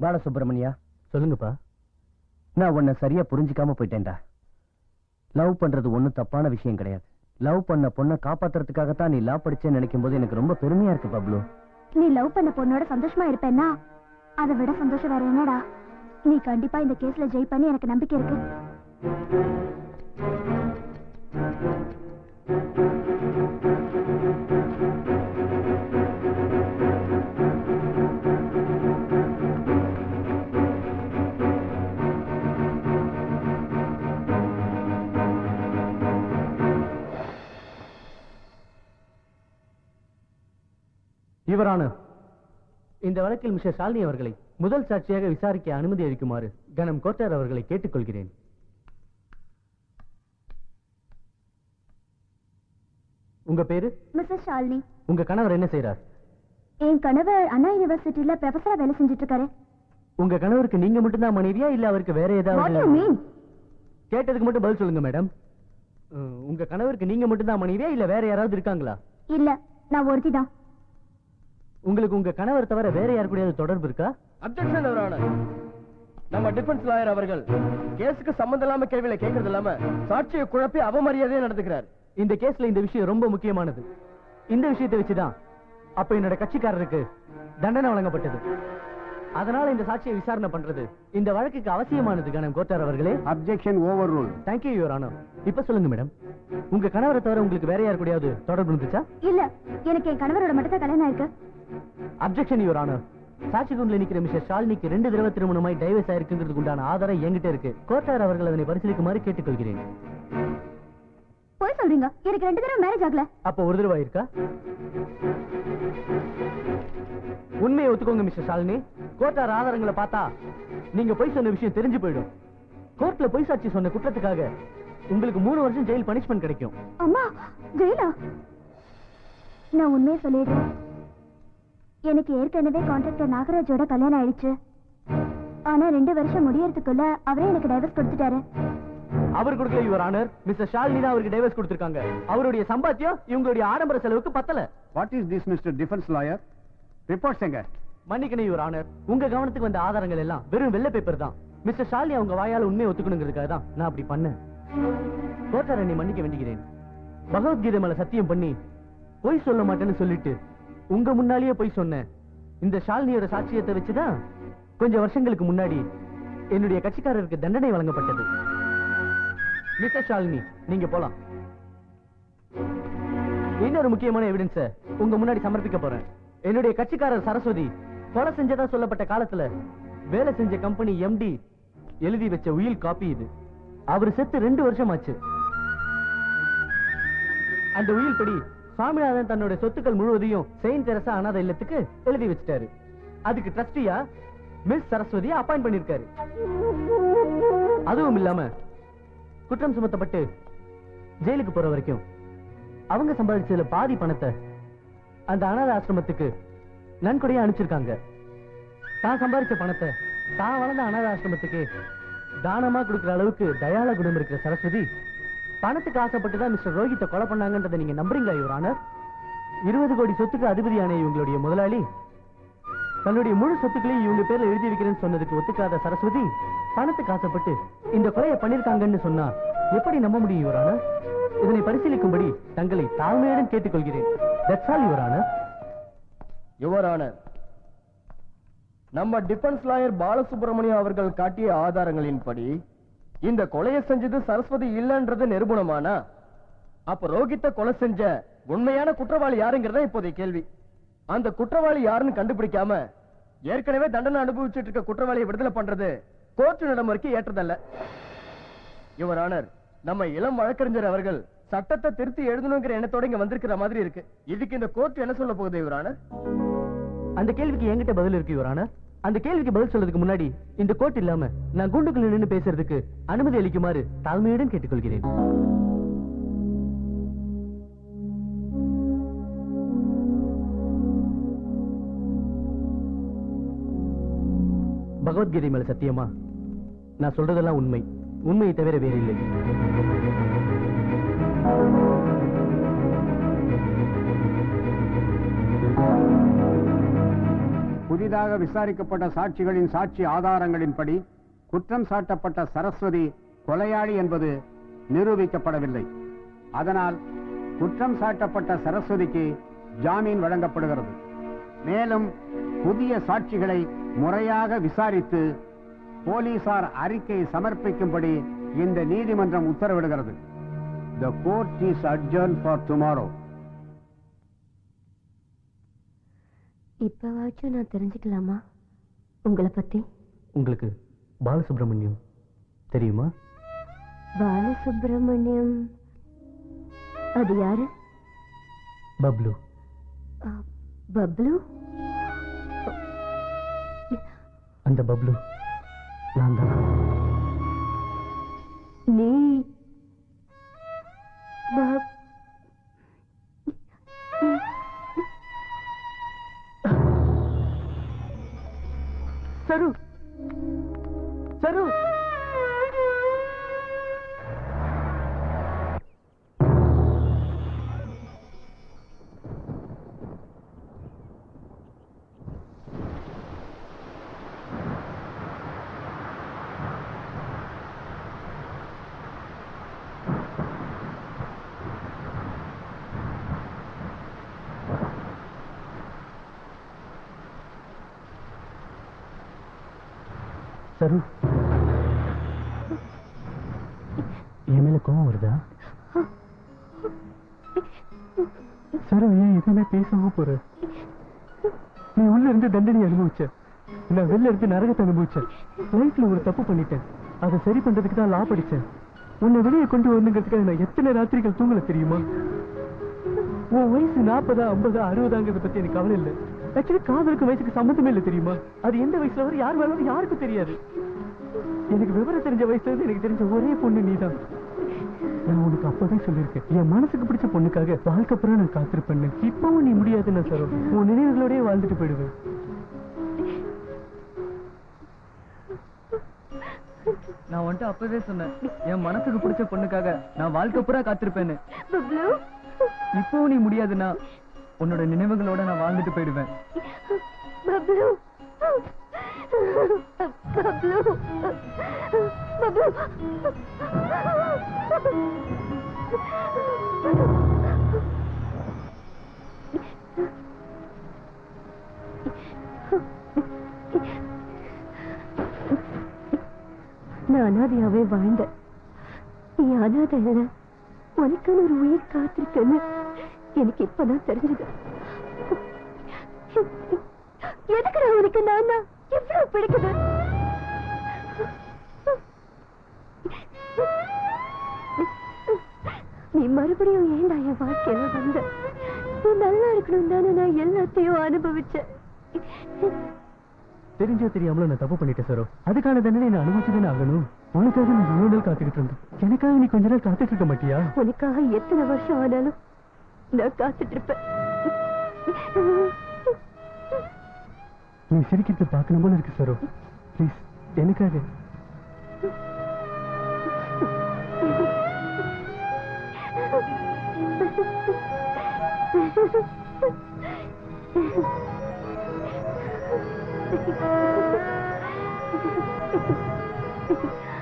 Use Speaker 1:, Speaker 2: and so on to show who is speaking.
Speaker 1: பாலசுப்ரமணியா.
Speaker 2: சொல்லுங்கப்பா.
Speaker 1: நான் உன்னை சரியா புரிஞ்சுக்காம போயிட்டேன்டா. லவ் பண்றது ஒண்ணும் தப்பான விஷயம் கிடையாது. லவ் பண்ண பொண்ணை காப்பாத்துறதுக்காகத்தான் நீ லவ் படிச்சேன்னு நினைக்கும் போது எனக்கு ரொம்ப பெருமையா இருக்கு பப்ளு.
Speaker 3: நீ லவ் பண்ண பொண்ணோட சந்தோஷமா இருப்பேன்னா அதை விட சந்தோஷம் வேற என்னடா? நீ கண்டிப்பா இந்த கேஸ்ல ஜெய் பண்ணி எனக்கு நம்பிக்கை இருக்கு.
Speaker 2: இவரான இந்த வழக்கில் மிஸ்டர் ஷாலினி அவர்களை முதல் சாட்சியாக விசாரிக்க அனுமதி அளிக்குமாறு கனம் கோட்டார் அவர்களை கேட்டுக்கொள்கிறேன். உங்க பேரு?
Speaker 3: மிஸ்ஸஸ் ஷாலினி.
Speaker 2: உங்க கணவர் என்ன செய்றார்?
Speaker 3: என் கணவர் அண்ணா யூனிவர்சிட்டியில ப்ரொஃபஸரா வேலை செஞ்சுட்டு இருக்காரு
Speaker 2: உங்க கணவருக்கு நீங்க மட்டும்தான் மனைவியா இல்ல அவருக்கு வேற ஏதாவது கேட்டதுக்கு மட்டும் பதில் சொல்லுங்க மேடம் உங்க கணவருக்கு நீங்க மட்டும்தான் மனைவியா இல்ல வேற யாராவது இருக்காங்களா?
Speaker 3: இல்ல நான் ஒருத்தி தான்
Speaker 2: உங்களுக்கு உங்க கணவர் தவிர வேற யாரு கூடயாவது தொடர்பு இருக்கா?
Speaker 1: அப்செக்ஷன் அவரான நம்ம டிஃபென்ஸ் லாயர் அவர்கள் கேஸுக்கு சம்பந்தம் இல்லாம கேள்வியில கேட்கறது இல்லாம சாட்சியை குழப்பி அவமரியாதையா நடந்துக்கிறார்.
Speaker 2: இந்த கேஸ்ல இந்த விஷயம் ரொம்ப முக்கியமானது. இந்த விஷயத்தை வச்சுதான் அப்ப என்னோட கட்சிக்காரருக்கு தண்டனை வழங்கப்பட்டது. அதனால இந்த சாட்சியை விசாரணை பண்றது. இந்த வழக்குக்கு அவசியமானது கணம் கோட்டார் அவர்களே.
Speaker 1: Objection overrule
Speaker 2: thank you your honour இப்ப சொல்லுங்க மேடம் உங்க கணவரை தவிர உங்களுக்கு வேற யார் கூடயாவது தொடர்பு இருந்துச்சா?
Speaker 3: இல்ல. எனக்கு என் கணவரோட மட்டும் தான் கல்யாணம் இருக்கு
Speaker 2: அப்செக்ஷன் யுவர் ஆனர் சாட்சி குண்டில் நிக்கிற மிஸ்டர் ஷாலினிக்கு ரெண்டு தடவை திருமணமாய் டைவர்ஸ் ஆயிருக்குங்கிறதுக்கு உண்டான ஆதாரம் என்கிட்ட இருக்கு. கோட்டார் அவர்கள் அதனை பரிசீலிக்குமாறு கேட்டுக்கொள்கிறேன்.
Speaker 3: போய் சொல்றீங்க. எனக்கு ரெண்டு தடவை மேரேஜ் ஆகல.
Speaker 2: அப்போ ஒரு தடவை இருக்கா உண்மையை ஒத்துக்கோங்க மிஸ்டர் ஷாலினி. கோர்ட்டார் ஆதாரங்களை பார்த்தா நீங்க பொய் சொன்ன விஷயம் தெரிஞ்சு போயிடும். கோர்ட்ல பொய் சாட்சி சொன்ன குற்றத்துக்காக உங்களுக்கு மூணு வருஷம் ஜெயில் பனிஷ்மெண்ட் கிடைக்கும்.
Speaker 3: அம்மா ஜெயிலா? நான் உண்மையை சொல்லிடுறேன். எனக்கு ஏற்கனவே கான்ட்ராக்டர் நாகராஜோட கல்யாணம் ஆயிடுச்சு. ஆனா ரெண்டு வருஷம் முடியறதுக்குள்ள அவரே எனக்கு டைவர்ஸ் கொடுத்துட்டாரு.
Speaker 2: அவர் கொடுக்கல யுவர் ஆனர் மிஸ்டர் ஷாலினி தான் அவருக்கு டைவர்ஸ் கொடுத்திருக்காங்க. அவருடைய சம்பாத்தியம் இவங்களுடைய ஆடம்பர செலவுக்கு பத்தல.
Speaker 1: What is this mister defence lawyer reports எங்க
Speaker 2: மன்னிக்கணும் யுவர் ஆனர் உங்க கவனத்துக்கு வந்த ஆதாரங்கள் எல்லாம் வெறும் வெள்ளை பேப்பர் தான். மிஸ்டர் ஷாலினி அவங்க வாயால உண்மையை ஒத்துக்கணுங்கிறதுக்காக தான் நான் அப்படி பண்ணேன். கோட்டார் என்னை மன்னிக்க வேண்டுகிறேன். பகவத்கீதை மேல சத்தியம் பண்ணி பொய் சொல்ல மாட்டேன்னு சொல்லிட்டு உங்க முன்னாலேயே பொய் சொன்னேன். இந்த ஷாலினியோட சாட்சியத்தை வச்சுதான் கொஞ்சம் வருஷங்களுக்கு முன்னாடி என்னுடைய கட்சிக்காரருக்கு தண்டனை வழங்கப்பட்டது. மிஸ்டர் ஷாலினி நீங்க போலாம். இன்னொரு முக்கியமான எவிடன்ஸ உங்க முன்னாடி சமர்ப்பிக்க போறேன். என்னுடைய கட்சிக்காரர் சரஸ்வதி கொலை செஞ்சதா சொல்லப்பட்ட காலத்துல வேலை செஞ்ச கம்பெனி எம்டி எழுதி வச்ச உயில் காப்பி இது. அவர் செத்து ரெண்டு வருஷம் ஆச்சு அந்த உயில் படி சுவாமிநாதன் தன்னுடைய சொத்துக்கள் முழுவதையும் செயின் தெரசா அனாத இல்லத்துக்கு எழுதி வச்சிட்டாரு. அதுக்கு ட்ரஸ்டியா மிஸ் சரஸ்வதியை அப்பாயின் பண்ணிருக்காரு. அதுவும் இல்லாம குற்றம் சுமத்தப்பட்டு ஜெயிலுக்கு போற வரைக்கும் அவங்க சம்பாதிச்சதுல பாதி பணத்தை அந்த அனாத ஆசிரமத்துக்கு நன்கொடையை அனுப்பிச்சிருக்காங்க. தான் சம்பாதிச்ச பணத்தை தான் வளர்ந்த அனாதை ஆசிரமத்துக்கு தானமா கொடுக்கிற அளவுக்கு தயால குணம் இருக்கிற சரஸ்வதி பணத்துக்கு ஆசைப்பட்டு தான் மிஸ்டர் ரோஹித்தை கொலை பண்ணாங்கன்றதை நீங்க நம்புறீங்களா இவர் ஆனர் இருபது கோடி சொத்துக்கு அதிபதியான இவங்களுடைய முதலாளி தன்னுடைய முழு சொத்துக்களையும் இவங்க பேர்ல எழுதி வைக்கிறேன்னு சொன்னதுக்கு ஒத்துக்காத சரஸ்வதி பணத்துக்கு ஆசைப்பட்டு இந்த கொலையை பண்ணிருக்காங்கன்னு சொன்னா எப்படி நம்ப முடியும் இவரான ஆனர் இதனை பரிசீலிக்கும்படி தங்களை தாழ்மையுடன் கேட்டுக்கொள்கிறேன். That's all your honour
Speaker 1: your honour நம்ம டிஃபென்ஸ் லாயர் பாலசுப்ரமணியம் அவர்கள் காட்டிய ஆதாரங்களின்படி இந்த கொலையை செஞ்சது சரஸ்வதி இல்லைன்றது நிரூபணமானா? அப்ப ரோகித்த கொலை செஞ்ச உண்மையான குற்றவாளி யாருங்கிறத இப்போதைய கேள்வி. அந்த குற்றவாளி யாருன்னு கண்டுபிடிக்காம ஏற்கனவே தண்டனை அனுபவிச்சுட்டு இருக்க குற்றவாளியை விடுதலை பண்றது கோர்ட்டு நடைமுறைக்கு ஏற்றதல்ல. யுவர் ஆனர் நம்ம இளம் வழக்கறிஞர் அவர்கள் சட்டத்தை திருத்தி எழுதணுங்கிற எண்ணத்தோட இங்க வந்திருக்கிற மாதிரி இருக்கு. இதுக்கு இந்த கோர்ட் என்ன சொல்ல போகுது யுவர் ஆனர்
Speaker 2: அந்த கேள்விக்கு என்கிட்ட பதில் இருக்கு யுவர் ஆனர் அந்த கேள்விக்கு பதில் சொல்றதுக்கு முன்னாடி இந்த கோர்ட் இல்லாம நான் குண்டுக்குள்ள நின்னு பேசுறதுக்கு அனுமதி அளிக்குமாறு தாழ்மையுடன் கேட்டுக்கொள்கிறேன். பகவத்கீதை மேல சத்தியமா? நான் சொல்றதெல்லாம் உண்மை. உண்மையை தவிர வேறு இல்லை
Speaker 4: புதிதாக விசாரிக்கப்பட்ட சாட்சிகளின் சாட்சி ஆதாரங்களின்படி குற்றம் சாட்டப்பட்ட சரஸ்வதி கொலையாளி என்பது நிரூபிக்கப்படவில்லை. அதனால் குற்றம் சாட்டப்பட்ட சரஸ்வதிக்கு ஜாமீன் வழங்கப்படுகிறது. மேலும் புதிய சாட்சிகளை முறையாக விசாரித்து போலீசார் அறிக்கை சமர்ப்பிக்கும்படி இந்த நீதிமன்றம் உத்தரவிடுகிறது. The court is adjourned for tomorrow.
Speaker 3: இப்பவாச்சும் நான் தெரிஞ்சுக்கலாமா? உங்களை பத்தி?
Speaker 2: உங்களுக்கு பாலசுப்ரமணியம் தெரியுமா?
Speaker 3: பாலசுப்ரமணியம். அது யாரு?
Speaker 2: பப்ளு.
Speaker 3: பப்ளு?
Speaker 2: அந்த பப்ளு நான் தான்.
Speaker 3: நீ பப்-
Speaker 2: சரு சரு. என் மேல கோவம் வருதா? சரு ஏன் எதுவுமே பேசாம போற? நீ உள்ள இருந்து தண்டனை அனுபவிச்ச. நான் வெளில இருந்து நரகத்தை அனுபவிச்சேன் லைஃப்ல ஒரு தப்பு பண்ணிட்டேன். அதை சரி பண்றதுக்கு தான் லா படிச்சேன். உன்னை வெளியே கொண்டு வரணுங்கிறதுக்காக நான் எத்தனை ராத்திரிகள் தூங்கல தெரியுமா? உன் வயசு நாற்பதா ஐம்பதா அறுபதாங்கிறத பத்தி எனக்கு கவலை இல்லை. ஆக்சுவலி காதலுக்கு வயசுக்கு சம்மந்தமே இல்லை தெரியுமா? அது எந்த வயசுல வரும் யார் வேணாலும் யாருக்கும் தெரியாது. எனக்கு விவரம் தெரிஞ்ச வயசுல இருந்து எனக்கு தெரிஞ்ச ஒரே பொண்ணு நீதான். நான் உனக்கு அப்பதான் சொல்லியிருக்கேன். என் மனசுக்கு பிடிச்ச பொண்ணுக்காக வாழ்க்கை பூரா நான் காத்திருப்பேன்னு இப்பவும் நீ முடியாதுன்னு சொல்லும் உன் நினைவுகளோடய வாழ்ந்துட்டு போயிடுவேன்.
Speaker 1: நான் வந்துட்டு அப்பவே சொன்னேன். என் மனசுக்கு பிடிச்ச பொண்ணுக்காக நான் வாழ்க்கை பூரா காத்திருப்பேன்னு. இப்பவும் நீ முடியாதுன்னா உன்னோட நினைவுகளோட நான் வாழ்ந்துட்டு போயிடுவேன்.
Speaker 3: பப்ளு பப்ளு பப்ளு நான் அனாதையாவே வாழ்ந்தேன். நீ அனாதை உனக்கான ஒரு உயிர் காத்திருக்கேன்னு எனக்கு இப்பதான் தெரிஞ்சது. எதுக்குடா உனக்கு நான் தான் எவ்வளவு பிடிக்குது? நீ மறுபடியும் ஏன்டா என் வாழ்க்கையில வந்த? நீ நல்லா இருக்கணும் தானே நான் எல்லாத்தையும் அனுபவிச்சேன்.
Speaker 2: தெரிஞ்சோ தெரியாமல நான் தப்பு பண்ணிட்டேன் சரோ. அதுக்கான தண்டனை நான் அனுபவிச்சுதானே ஆகணும். உனக்காக நான் இவ்வளவு நாள் காத்துக்கிட்டு இருந்தேன். எனக்காக நீ கொஞ்ச நாள் காத்துட்டு இருக்க மாட்டியா?
Speaker 3: உனக்காக எத்தனை வருஷம் ஆனாலும் நான் காத்துட்டு இருப்பேன்
Speaker 2: நீ சிரிக்கிறது பார்க்கணும் போல இருக்கு சரோ. ப்ளீஸ் எனக்காக.